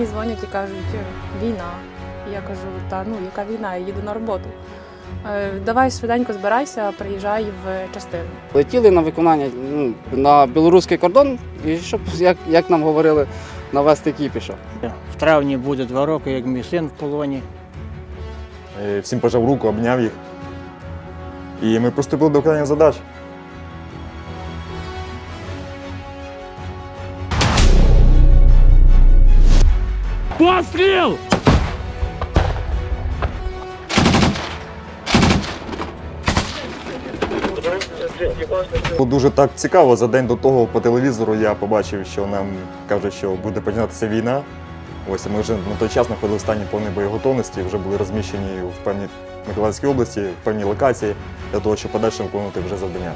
мені дзвонять і кажуть, війна. Я кажу, та ну яка війна, я їду на роботу. Е, Давай швиденько збирайся, приїжджай в частину. Летіли на виконання ну, на білоруський кордон, і щоб, як, як нам говорили, навести кіпіша. В травні буде два роки, як мій син в полоні. Е, Всім пожав руку, обняв їх. І ми приступили до виконання задач. Постріл! Було дуже так цікаво. За день до того по телевізору я побачив, що нам кажуть, що буде починатися війна. Ось ми вже на той час знаходили в стані повної боєготовності, вже були розміщені в певній Миколаївській області, в певній локації для того, щоб подальше виконувати вже завдання.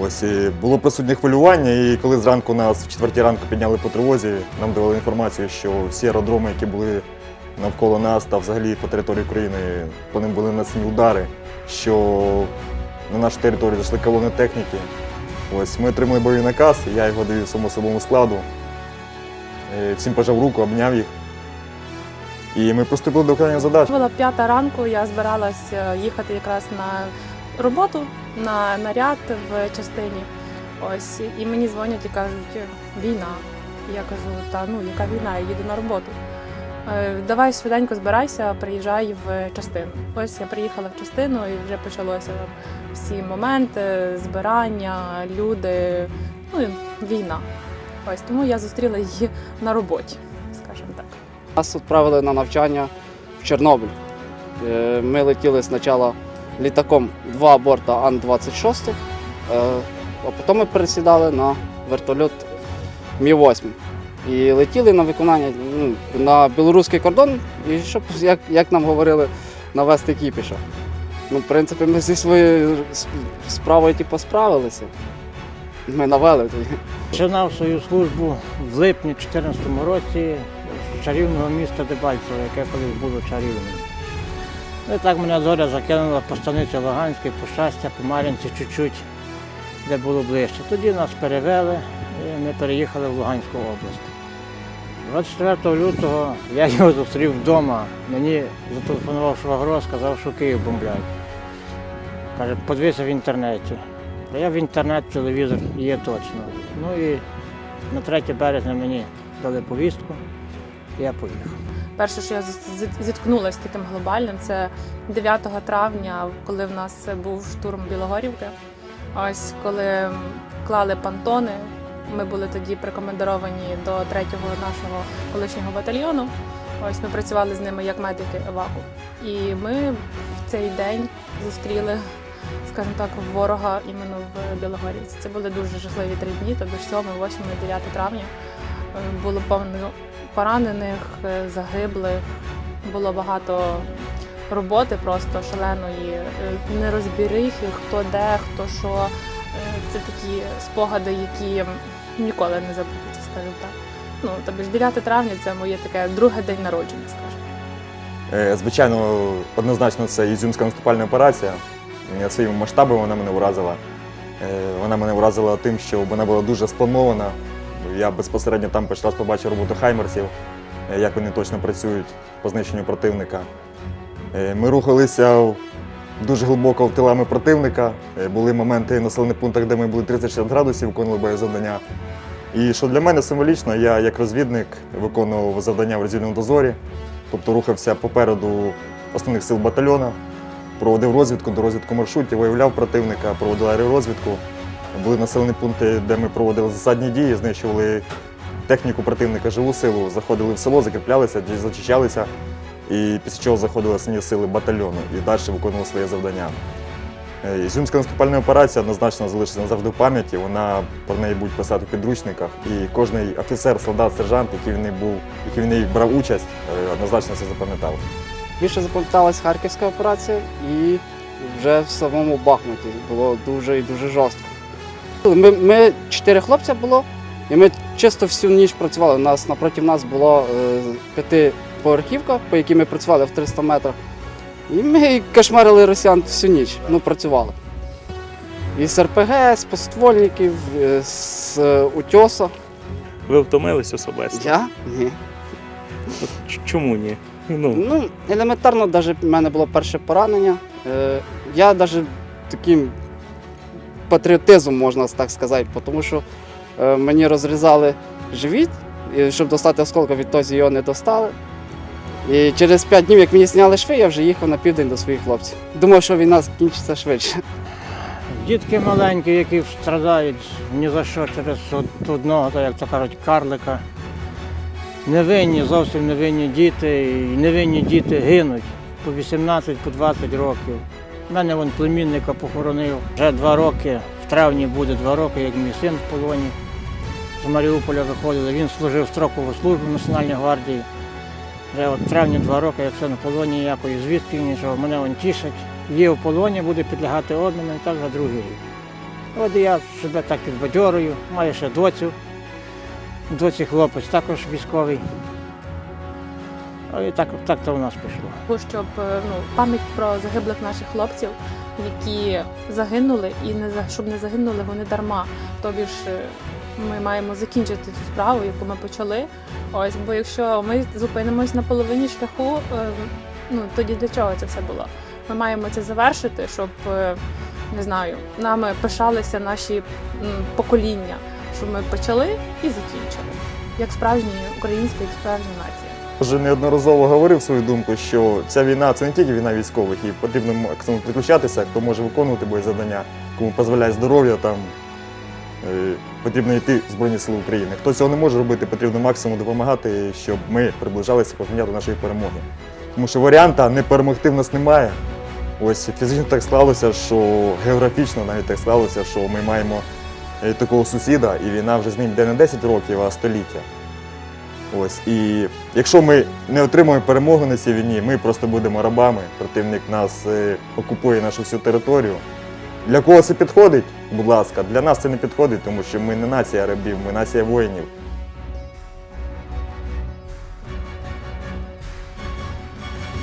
Ось і було присутнє хвилювання, і коли зранку нас в четвертій ранку підняли по тривозі, нам давали інформацію, що всі аеродроми, які були навколо нас та взагалі по території України, по ним були нанесені удари, що на нашу територію зайшли колони техніки. Ось ми отримали бойовий наказ, я його даю своєму особовому складу. Е, Всім пожав руку, обняв їх. І ми приступили до виконання задач. Була п'ята ранку, я збиралась е, їхати якраз на роботу, на наряд в частині. Ось, і мені дзвонять і кажуть, війна. Я кажу, та ну яка війна, я їду на роботу. Е, Давай швиденько збирайся, приїжджай в частину. Ось я приїхала в частину і вже почалося всі моменти, збирання, люди, ну і війна. Ось тому я зустріла її на роботі, скажімо так. Нас відправили на навчання в Чорнобиль. Е, Ми летіли спочатку літаком два борта Ан-26, е, а потім ми пересідали на вертольот Мі-8. І летіли на виконання ну, на білоруський кордон, і щоб, як, як нам говорили, навести кіпіша. Ну, в принципі, ми зі своєю справою типу, справилися. Ми навели тоді. Починав свою службу в липні 2014 році з чарівного міста Дебальцево, яке колись було чарівним. Ну, І так мене доля закинула по станиці Луганській, по щастя, по Мар'їнці чуть-чуть, де було ближче. Тоді нас перевели і ми переїхали в Луганську область. 24 лютого я його зустрів вдома. Мені зателефонував швагро, сказав, що Київ бомблять. Каже, подивися в інтернеті. А я в інтернет, телевізор є точно. Ну і на 3 березня мені дали повістку, і я поїхав. Перше, що я зі- зі- зіткнулася з таким глобальним, це 9 травня, коли в нас був штурм Білогорівки. Ось коли клали пантони. Ми були тоді прикомендовані до 3-го нашого колишнього батальйону. Ось ми працювали з ними як медики еваку. І ми в цей день зустріли, скажімо так, ворога іменно в Білогорівці. Це були дуже жахливі три дні, тобто 7, 8, 9 травня. Було повно поранених, е, загиблих. Було багато роботи просто шаленої, е, нерозбірихи, хто де, хто що. Е, Це такі спогади, які ніколи не забудуться, скажімо так. Ну, тобто ж 9 травня це моє таке друге день народження, скажімо. Звичайно, однозначно це ізюмська наступальна операція. Своїми масштабами вона мене вразила. Вона мене вразила тим, що вона була дуже спланована. Я безпосередньо там перший раз побачив роботу хаймерсів, е, як вони точно працюють по знищенню противника. Е, Ми рухалися дуже глибоко в тилами противника. Е, Були моменти в населених пунктах, де ми були 30-60 градусів, виконували боєзавдання. І що для мене символічно, я як розвідник виконував завдання в розвідному дозорі, тобто рухався попереду основних сил батальйона, проводив розвідку до розвідку маршрутів, виявляв противника, проводив аеророзвідку. Були населені пункти, де ми проводили засадні дії, знищували техніку противника, живу силу, заходили в село, закріплялися, зачищалися, і після чого заходили основні сили батальйону і далі виконували своє завдання. Е, Ізюмська наступальна операція однозначно залишиться назавжди в пам'яті. Вона про неї будуть писати в підручниках. І кожен офіцер, солдат, сержант, який в неї був, який в неї брав участь, е, однозначно це запам'ятав. Більше запам'яталась Харківська операція і вже в самому Бахмуті було дуже і дуже жорстко. Ми, ми чотири хлопця було, і ми чисто всю ніч працювали. У нас напроти нас була е, п'ятиповерхівка, по якій ми працювали в 300 метрах. І ми кошмарили росіян всю ніч. Ну, працювали. І з РПГ, з поствольників, е, з е, утьоса. Ви втомились особисто? Я? Ні. Чому ні? Ну, Ну, елементарно, навіть в мене було перше поранення. Е, я навіть таким патріотизмом, можна так сказати, тому що е, мені розрізали живіт, щоб достати осколка, відтоді його не достали. І через 5 днів, як мені зняли шви, я вже їхав на південь до своїх хлопців. Думав, що війна закінчиться швидше. Дітки маленькі, які страдають ні за що через одного, то як то кажуть, карлика. Невинні, зовсім невинні діти, і невинні діти гинуть по 18, по 20 років. Мене вон племінника похоронив. Вже два роки, в травні буде два роки, як мій син в полоні. З Маріуполя виходили. Він служив строкову службу в Національній гвардії. Вже от травні два роки, як син в полоні, ніякої звістки, нічого. Мене він тішить. Є в полоні, буде підлягати обміну і так вже другий рік. От я себе так підбадьорую, маю ще доцю. Доці хлопець також військовий. А І так, так то у нас пішло. Щоб е, ну, пам'ять про загиблих наших хлопців, які загинули, і не щоб не загинули вони дарма. Тобі ж е, ми маємо закінчити цю справу, яку ми почали. Ось, бо якщо ми зупинимось на половині шляху, е, ну тоді для чого це все було? Ми маємо це завершити, щоб не знаю, нами пишалися наші покоління, щоб ми почали і закінчили, як справжні українська, як справжня нація. Вже неодноразово говорив свою думку, що ця війна це не тільки війна військових, і потрібно максимум підключатися, хто може виконувати бої завдання, кому дозволяє здоров'я, там е, потрібно йти в Збройні Сили України. Хто цього не може робити, потрібно максимум допомагати, щоб ми приближалися кожного до нашої перемоги. Тому що варіанта не перемогти в нас немає. Ось фізично так склалося, що географічно навіть так склалося, що ми маємо е, такого сусіда, і війна вже з ним йде не 10 років, а століття. Ось і якщо ми не отримаємо перемогу на цій війні, ми просто будемо рабами. Противник нас е, окупує нашу всю територію. Для кого це підходить? Будь ласка, для нас це не підходить, тому що ми не нація рабів, ми нація воїнів.